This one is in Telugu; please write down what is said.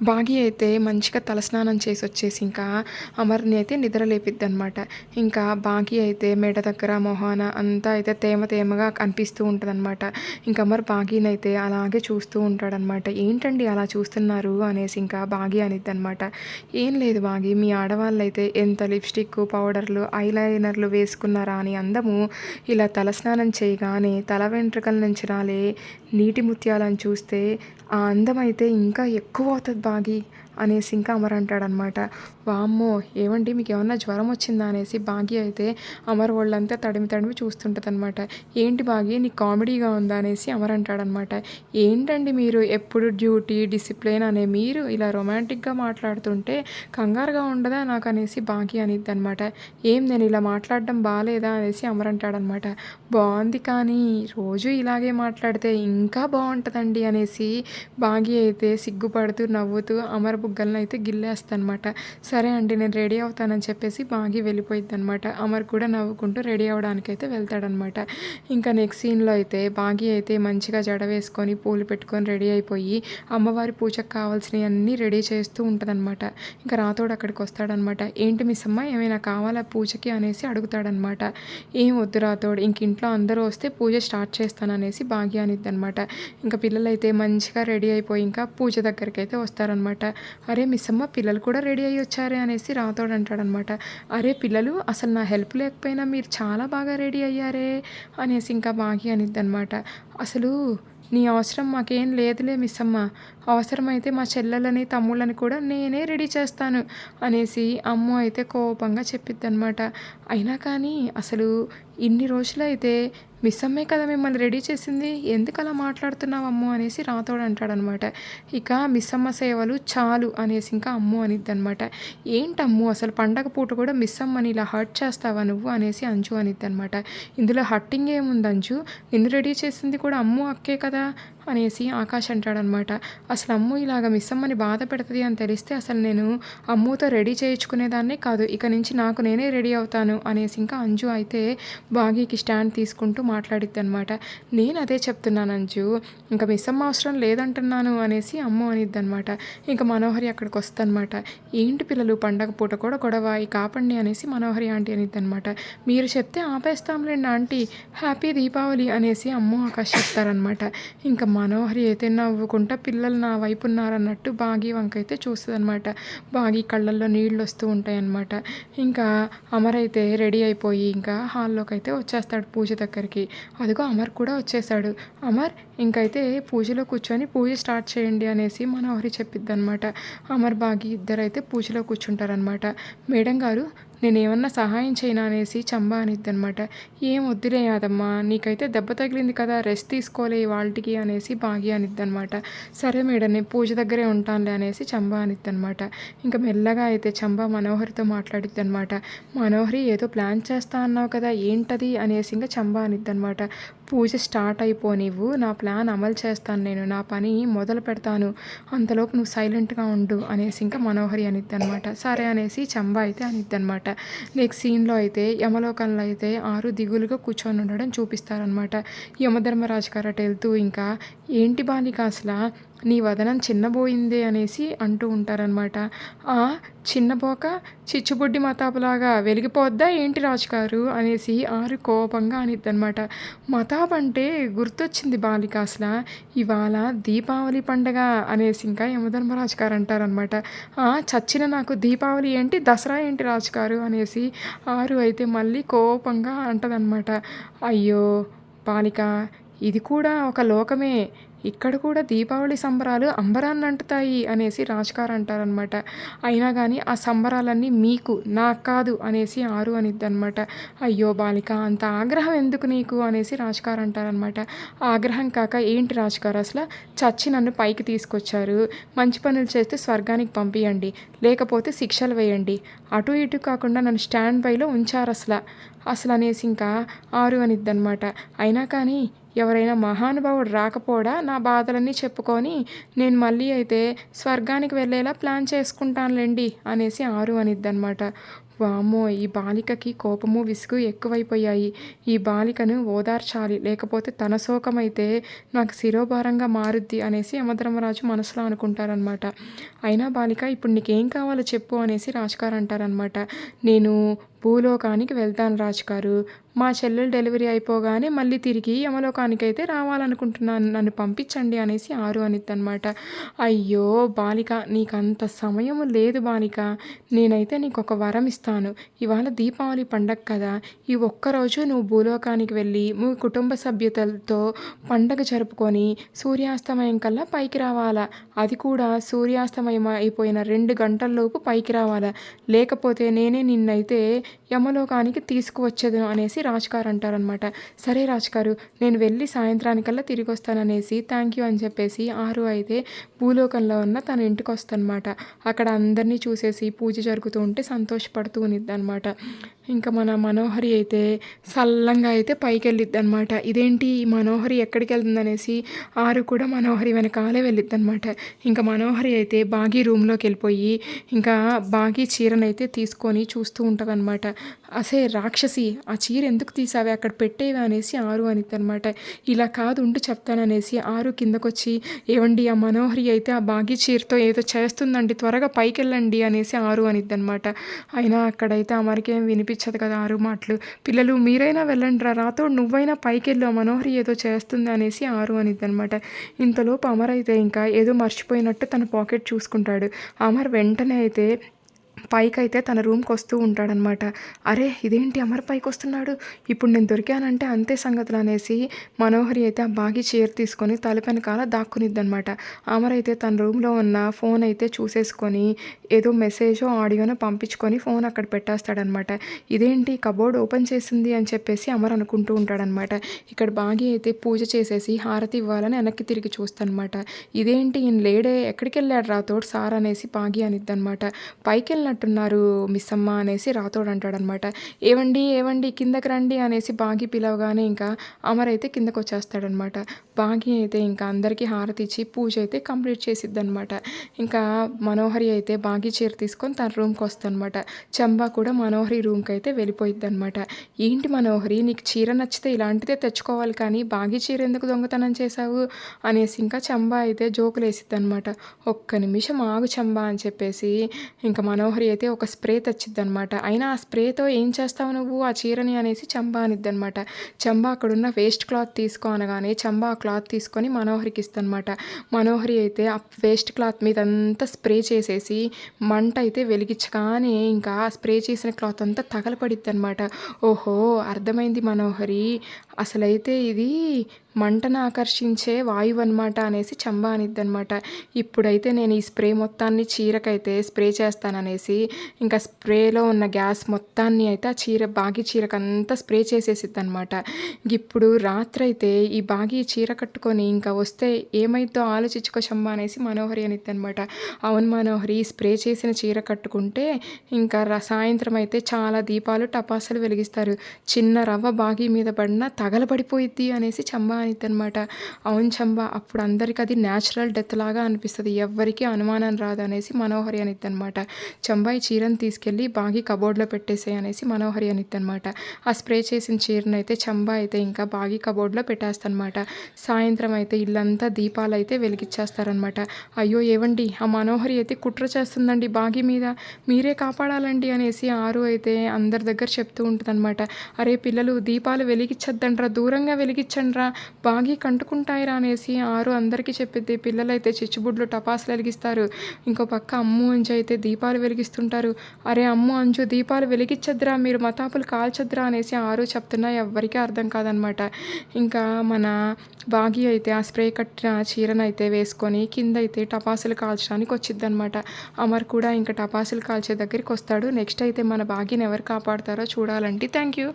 బాగి అయితే మంచిగా తలస్నానం చేసి వచ్చేసి ఇంకా అమర్ని అయితే నిద్ర లేపిద్దనమాట ఇంకా బాగి అయితే మెడ దగ్గర మొహాన అంతా అయితే తేమ తేమగా కనిపిస్తూ ఉంటుందన్నమాట. ఇంకా అమర్ బాగీని అయితే అలాగే చూస్తూ ఉంటాడనమాట ఏంటండి అలా చూస్తున్నారు అనేసి ఇంకా బాగి అనిద్ది అనమాట ఏం లేదు బాగి మీ ఆడవాళ్ళు అయితే ఎంత లిప్స్టిక్ పౌడర్లు ఐలైనర్లు వేసుకున్నారా అని అందము ఇలా తలస్నానం చేయగానే తల వెంట్రుకల నుంచి రాలే నీటి ముత్యాలను చూస్తే ఆ అందం అయితే ఇంకా ఎక్కువ అవుతుంది. బాగి అనేసి ఇంకా అమర్ అంటాడనమాట. వామ్మో ఏమండి మీకు ఏమన్నా జ్వరం వచ్చిందా అనేసి బాగి అయితే అమర్ వాళ్ళంతా తడిమి తడిమి చూస్తుంటుందన్నమాట ఏంటి బాగి నీకు కామెడీగా ఉందా అనేసి అమర్ అంటాడనమాట. ఏంటండి మీరు ఎప్పుడు డ్యూటీ డిసిప్లిన్ అనే మీరు ఇలా రొమాంటిక్గా మాట్లాడుతుంటే కంగారుగా ఉండదా నాకు అనేసి బాగి అనిద్ది అనమాట ఏం నేను ఇలా మాట్లాడడం బాగాలేదా అనేసి అమర్ అంటాడనమాట. బాగుంది కానీ రోజు ఇలాగే మాట్లాడితే ఇంకా బాగుంటుందండి అనేసి బాగి అయితే సిగ్గుపడుతూ నవ్వుతూ అమర్ బుగ్గలను అయితే గిల్లేస్తానమాట. సరే అండి నేను రెడీ అవుతానని చెప్పేసి బాగి వెళ్ళిపోయింది అనమాట అమర్ కూడా నవ్వుకుంటూ రెడీ అవడానికి అయితే వెళ్తాడనమాట. ఇంకా నెక్స్ట్ సీన్లో అయితే బాగి అయితే మంచిగా జడ వేసుకొని పూలు పెట్టుకొని రెడీ అయిపోయి అమ్మవారి పూజకు కావాల్సినవి అన్నీ రెడీ చేస్తూ ఉంటుందన్నమాట ఇంకా రాతోడు అక్కడికి వస్తాడనమాట. ఏంటి మిస్ అమ్మ ఏమైనా కావాలా పూజకి అనేసి అడుగుతాడనమాట. ఏం వద్దు రాతోడు ఇంక ఇంట్లో అందరూ వస్తే పూజ స్టార్ట్ చేస్తాననేసి బాగి అనిద్ది అనమాట ఇంకా పిల్లలైతే మంచిగా రెడీ అయిపోయి ఇంకా పూజ దగ్గరికి అయితే వస్తారనమాట. అరే మిస్సమ్మ పిల్లలు కూడా రెడీ అయ్యి వచ్చారే అనేసి రాతోడు అంటాడనమాట. అరే పిల్లలు అసలు నా హెల్ప్ లేకపోయినా మీరు చాలా బాగా రెడీ అయ్యారే అనేసి ఇంకా బాగి అనిద్దనమాట. అసలు నీ అవసరం మాకేం లేదులే మిస్ అమ్మ అవసరమైతే మా చెల్లెలని తమ్ముళ్ళని కూడా నేనే రెడీ చేస్తాను అనేసి అమ్మ అయితే కోపంగా చెప్పిద్దనమాట. అయినా కానీ అసలు ఇన్ని రోజులైతే మిస్ అమ్మే కదా మిమ్మల్ని రెడీ చేసింది. ఎందుకు అలా మాట్లాడుతున్నావు అమ్ము అనేసి రాతోడు అంటాడనమాట. ఇక మిస్ అమ్మ సేవలు చాలు అనేసి ఇంకా అమ్ము అనిద్ది అనమాట ఏంటమ్ము అసలు పండగ పూట కూడా మిస్ అమ్మని ఇలా హర్ట్ చేస్తావా నువ్వు అనేసి అంజు అనిద్ది అనమాట ఇందులో హర్టింగ్ ఏముంది అంజు? నిన్ను రెడీ చేసింది కూడా అమ్ము అక్కే కదా. అనేసి ఆకాష్ అంటాడనమాట అసలు అమ్ము ఇలాగ మిస్ అమ్మని బాధ పెడుతుంది అని తెలిస్తే అసలు నేను అమ్ముతో రెడీ చేయించుకునేదాన్నే కాదు ఇక నుంచి నాకు నేనే రెడీ అవుతాను అనేసి ఇంకా అంజు అయితే బాగీకి స్టాండ్ తీసుకుంటూ మాట్లాడిద్ది అనమాట నేను అదే చెప్తున్నాను అంజు ఇంకా మిస్ అమ్మ అవసరం లేదంటున్నాను అనేసి అమ్మ అనిద్ది అనమాట ఇంకా మనోహరి అక్కడికి వస్తుందన్నమాట ఏంటి పిల్లలు పండగ పూట కూడా గొడవ ఈ కాపండి అనేసి మనోహరి ఆంటీ అనిద్ది అనమాట మీరు చెప్తే ఆపేస్తాంలేండి ఆంటీ హ్యాపీ దీపావళి అనేసి అమ్మ ఆకాష్ చెప్తారనమాట. ఇంకా మనోహరి అయితే నవ్వుకుంటా పిల్లలు నా వైపు ఉన్నారన్నట్టు బాగి వంకైతే చూస్తుందన్నమాట. చూస్తుంది అనమాట బాగి కళ్ళల్లో నీళ్ళు వస్తూ ఉంటాయన్నమాట. ఇంకా అమర్ అయితే రెడీ అయిపోయి ఇంకా హాల్లోకి అయితే వచ్చేస్తాడు పూజ దగ్గరికి. అదిగో అమర్ కూడా వచ్చేసాడు. అమర్ ఇంకైతే పూజలో కూర్చొని పూజ స్టార్ట్ చేయండి అనేసి మనోహరి చెప్పిద్ది అనమాట అమర్ బాగి ఇద్దరైతే పూజలో కూర్చుంటారనమాట మేడం గారు నేనేమన్నా సహాయం చేయనా అనేసి చంబా అనిద్ది అనమాట ఏం వద్దులే యాదమ్మా నీకైతే దెబ్బ తగిలింది కదా రెస్ట్ తీసుకోలే వాళ్ళకి అనేసి బాగి అనిద్ది అనమాట సరే మేడం నేను పూజ దగ్గరే ఉంటానులే అనేసి చంబా అనిద్ది అనమాట ఇంకా మెల్లగా అయితే చంబా మనోహరితో మాట్లాడిద్ది అనమాట మనోహరి ఏదో ప్లాన్ చేస్తా అన్నావు కదా ఏంటది? అనేసి ఇంకా చంబా అనిద్ది అనమాట పూజ స్టార్ట్ అయిపోనివ్వు నా ప్లాన్ అమలు చేస్తాను నేను. నా పని మొదలు పెడతాను. అంతలోపు నువ్వు సైలెంట్గా ఉండు అనేసి ఇంకా మనోహరి అనిద్ది అనమాట సరే అనేసి చంబా అయితే అనిద్ది అనమాట నెక్స్ట్ సీన్లో అయితే యమలోకంలో అయితే ఆరు దిగులుగా కూర్చొని ఉండడం చూపిస్తారనమాట యమధర్మరాజు గారు వెళ్తూ ఇంకా ఏంటి బాలిక అసలు? నీ వదనం చిన్నబోయిందే అనేసి అంటూ ఉంటారనమాట ఆ చిన్నబోక చిచ్చుబుడ్డి మతాపులాగా వెలిగిపోద్దా ఏంటి రాజుగారు అనేసి ఆరు కోపంగా అనిద్దనమాట మతాబ్ అంటే గుర్తొచ్చింది బాలిక అసలు. ఇవాళ దీపావళి పండగ అనేసి ఇంకా యమధర్మరాజు గారు అంటారనమాట చచ్చిన నాకు దీపావళి ఏంటి దసరా ఏంటి రాజుగారు అనేసి ఆరు అయితే మళ్ళీ కోపంగా అంటదనమాట అయ్యో బాలిక ఇది కూడా ఒక లోకమే. ఇక్కడ కూడా దీపావళి సంబరాలు అంబరాన్ని అంటుతాయి అనేసి రాజ్కార్ అంటారనమాట అయినా కానీ ఆ సంబరాలన్నీ మీకు నాకు కాదు అనేసి ఆరు అనిద్ది అనమాట అయ్యో బాలిక అంత ఆగ్రహం ఎందుకు నీకు అనేసి రాజ్కార్ అంటారనమాట ఆగ్రహం కాక ఏంటి రాజ్కార్ అసలు? చచ్చి నన్ను పైకి తీసుకొచ్చారు. మంచి పనులు చేస్తే స్వర్గానికి పంపియండి. లేకపోతే శిక్షలు వేయండి. అటు ఇటు కాకుండా నన్ను స్టాండ్ బైలో ఉంచారు అసలు. అసలు అనేసి ఇంకా ఆరు అనిద్దనమాట అయినా కానీ ఎవరైనా మహానుభావుడు రాకపోడా? నా బాధలన్నీ చెప్పుకొని నేను మళ్ళీ అయితే స్వర్గానికి వెళ్ళేలా ప్లాన్ చేసుకుంటానులేండి అనేసి ఆరు అనిద్దనమాట వామ్మో ఈ బాలికకి కోపము విసుగు ఎక్కువైపోయాయి. ఈ బాలికను ఓదార్చాలి లేకపోతే తన శోకమైతే నాకు శిరోభారంగా మారుద్ది అనేసి యమధర్మరాజు మనసులో అనుకుంటారనమాట అయినా బాలిక ఇప్పుడు నీకేం కావాలో చెప్పు అనేసి రాజుగారు అంటారనమాట నేను భూలోకానికి వెళ్తాను రాజుగారు. మా చెల్లెలు డెలివరీ అయిపోగానే మళ్ళీ తిరిగి యమలోకానికి అయితే రావాలనుకుంటున్నాను. నన్ను పంపించండి అనేసి ఆరు అనిద్దనమాట అయ్యో బాలిక నీకు అంత సమయం లేదు బాలిక. నేనైతే నీకు ఒక వరం ఇస్తాను. ఇవాళ దీపావళి పండగ కదా. ఈ ఒక్కరోజు నువ్వు భూలోకానికి వెళ్ళి మీ కుటుంబ సభ్యులతో పండగ జరుపుకొని సూర్యాస్తమయం కల్లా పైకి రావాలా? అది కూడా సూర్యాస్తమయం అయిపోయిన రెండు గంటల్లోపు పైకి రావాలా? లేకపోతే నేనే నిన్నైతే యమలోకానికి తీసుకువచ్చేదను అనేసి రాజుగారు అంటారనమాట సరే రాజ్కారు నేను వెళ్ళి సాయంత్రానికల్లా తిరిగి వస్తాననేసి థ్యాంక్ యూ అని చెప్పేసి ఆరు అయితే భూలోకంలో ఉన్న తన ఇంటికి వస్తానమాట అక్కడ అందరినీ చూసేసి పూజ జరుగుతూ ఉంటే సంతోషపడుతూ ఉన్నిద్ది అనమాట ఇంకా మన మనోహరి అయితే సల్లంగా అయితే పైకి వెళ్ళిద్ది అనమాట ఇదేంటి ఈ మనోహరి ఎక్కడికి వెళ్తుంది అనేసి ఆరు కూడా మనోహరి వెనకాలే వెళ్ళిద్ది అనమాట ఇంకా మనోహరి అయితే బాగీ రూమ్లోకి వెళ్ళిపోయి ఇంకా బాగీ చీరనైతే తీసుకొని చూస్తూ అనమాట. అసే రాక్షసి ఆ చీర ఎందుకు తీసావే? అక్కడ పెట్టేవి అనేసి ఆరు అనిద్ది అనమాట ఇలా కాదు ఉండి చెప్తాననేసి ఆరు కిందకొచ్చి ఏవండి ఆ మనోహరి అయితే ఆ బాగీ చీరతో ఏదో చేస్తుందండి త్వరగా పైకి వెళ్ళండి అనేసి ఆరు అనిద్ది అనమాట అయినా అక్కడైతే అమరికేం వినిపించదు కదా ఆరు మాటలు. పిల్లలు మీరైనా వెళ్ళండి రా రాతో నువ్వైనా పైకి వెళ్ళు ఆ మనోహరి ఏదో చేస్తుంది అనేసి ఆరు అనిద్ది అనమాట ఇంతలోపు అమర్ అయితే ఇంకా ఏదో మర్చిపోయినట్టు తన పాకెట్ చూసుకుంటాడు. అమర్ వెంటనే అయితే పైకి అయితే తన రూమ్కి వస్తూ ఉంటాడనమాట. అరే ఇదేంటి అమర్ పైకి వస్తున్నాడు ఇప్పుడు నేను దొరికానంటే అంతే సంగతులు అనేసి మనోహరి అయితే ఆ బాగి చీర తీసుకొని తలపెనకాల దాక్కునిద్దనమాట. అమర్ అయితే తన రూమ్లో ఉన్న ఫోన్ అయితే చూసేసుకొని ఏదో మెసేజో ఆడియోనో పంపించుకొని ఫోన్ అక్కడ పెట్టేస్తాడనమాట. ఇదేంటి కబోర్డ్ ఓపెన్ చేసింది అని చెప్పేసి అమర్ అనుకుంటూ ఉంటాడనమాట. ఇక్కడ బాగి అయితే పూజ చేసేసి హారతి ఇవ్వాలని వెనక్కి తిరిగి చూస్తానమాట. ఇదేంటి ఈయన లేడే? ఎక్కడికి వెళ్ళాడు రాతోడు సార్ అనేసి బాగి అనిద్దనమాట. పైకి వెళ్ళినట్టున్నారు మిస్ అమ్మ అనేసి రాతోడు అంటాడనమాట. ఏవండి ఏవండి కిందకి రండి అనేసి బాగి పిలవగానే ఇంకా అమర్ అయితే కిందకు వచ్చేస్తాడనమాట బాగి అయితే ఇంకా అందరికీ హారతి ఇచ్చి పూజ అయితే కంప్లీట్ చేసిద్ది అనమాట ఇంకా మనోహరి అయితే బాగి చీర తీసుకొని తన రూమ్కి వస్తుందనమాట. చంబా కూడా మనోహరి రూమ్కి అయితే వెళ్ళిపోయిద్దనమాట. ఏంటి మనోహరి నీకు చీర నచ్చితే ఇలాంటిదే తెచ్చుకోవాలి కానీ బాగి చీర ఎందుకు దొంగతనం చేశావు? అనేసి ఇంకా చంబా అయితే జోకులు వేసిద్ది అనమాట ఒక్క నిమిషం ఆగు చంబా అని చెప్పేసి ఇంకా మనోహరి అయితే ఒక స్ప్రే తెచ్చిద్ది అనమాట అయినా ఆ స్ప్రేతో ఏం చేస్తావు నువ్వు? ఆ చీరని అనేసి చంబా అనిద్ది అనమాట చంబా అక్కడున్న వేస్ట్ క్లాత్ తీసుకో అనగానే చంబా ఆ క్లాత్ తీసుకొని మనోహరికి ఇస్తనమాట. మనోహరి అయితే ఆ వేస్ట్ క్లాత్ మీద అంతా స్ప్రే చేసేసి మంట అయితే వెలిగించగానే ఇంకా స్ప్రే చేసిన క్లాత్ అంతా తగలపడిద్ది అనమాట ఓహో అర్థమైంది మనోహరి. అసలైతే ఇది మంటను ఆకర్షించే వాయువు అనమాట అనేసి చంబా అనిద్ది అనమాట ఇప్పుడైతే నేను ఈ స్ప్రే మొత్తాన్ని చీరకైతే స్ప్రే చేస్తాననేసి ఇంకా స్ప్రేలో ఉన్న గ్యాస్ మొత్తాన్ని అయితే ఆ చీర బాగి చీరకంతా స్ప్రే చేసేసిద్ది అనమాట ఇప్పుడు రాత్రి అయితే ఈ బాగి చీర కట్టుకొని ఇంకా వస్తే ఏమైద్దో ఆలోచించుకో చంబా అనేసి మనోహరి అనిద్ది అనమాట అవును మనోహరి స్ప్రే చేసిన చీర కట్టుకుంటే ఇంకా సాయంత్రం అయితే చాలా దీపాలు టపాసులు వెలిగిస్తారు. చిన్న రవ్వ బాగి మీద పడిన తగలబడిపోయిద్ది అనేసి చంబా అనిద్ది అనమాట అవును చంబా అప్పుడు అందరికి అది న్యాచురల్ డెత్ లాగా అనిపిస్తుంది. ఎవ్వరికీ అనుమానం రాదు అనేసి మనోహరి అనిద్ది అనమాట చంబాయి చీరను తీసుకెళ్ళి బాగి కబోర్డ్లో పెట్టేసాయి అనేసి మనోహరి అనిద్ది అనమాట ఆ స్ప్రే చేసిన చీరను అయితే చంబా అయితే ఇంకా బాగి కబోర్డ్లో పెట్టేస్తానమాట సాయంత్రం అయితే ఇల్లంతా దీపాలు అయితే వెలిగించేస్తారనమాట అయ్యో ఏవండి? ఆ మనోహరి అయితే కుట్ర చేస్తుందండి బాగి మీద. మీరే కాపాడాలండి అనేసి ఆరు అయితే అందరి దగ్గర చెప్తూ ఉంటుందన్నమాట. అరే పిల్లలు దీపాలు రా దూరంగా వెలిగించండ్రా బాగి కంటుకుంటాయిరా అనేసి ఆరు అందరికీ చెప్పిద్ది. పిల్లలైతే చిచ్చుబుడ్లు టపాసులు వెలిగిస్తారు. ఇంకో పక్క అమ్ము అంజు అయితే దీపాలు వెలిగిస్తుంటారు. అరే అమ్ము అంజు దీపాలు వెలిగించద్దురా మీరు మతాపులు కాల్చద్దురా అనేసి ఆరు చెప్తున్నా ఎవ్వరికీ అర్థం కాదనమాట. ఇంకా మన బాగి అయితే ఆ స్ప్రే కట్టిన చీరను అయితే వేసుకొని కింద అయితే టపాసులు కాల్చడానికి వచ్చిద్ది అనమాట అమర్ కూడా ఇంకా టపాసులు కాల్చే దగ్గరికి వస్తాడు. నెక్స్ట్ అయితే మన బాగిని ఎవరు కాపాడతారో చూడాలంటే థ్యాంక్ యూ.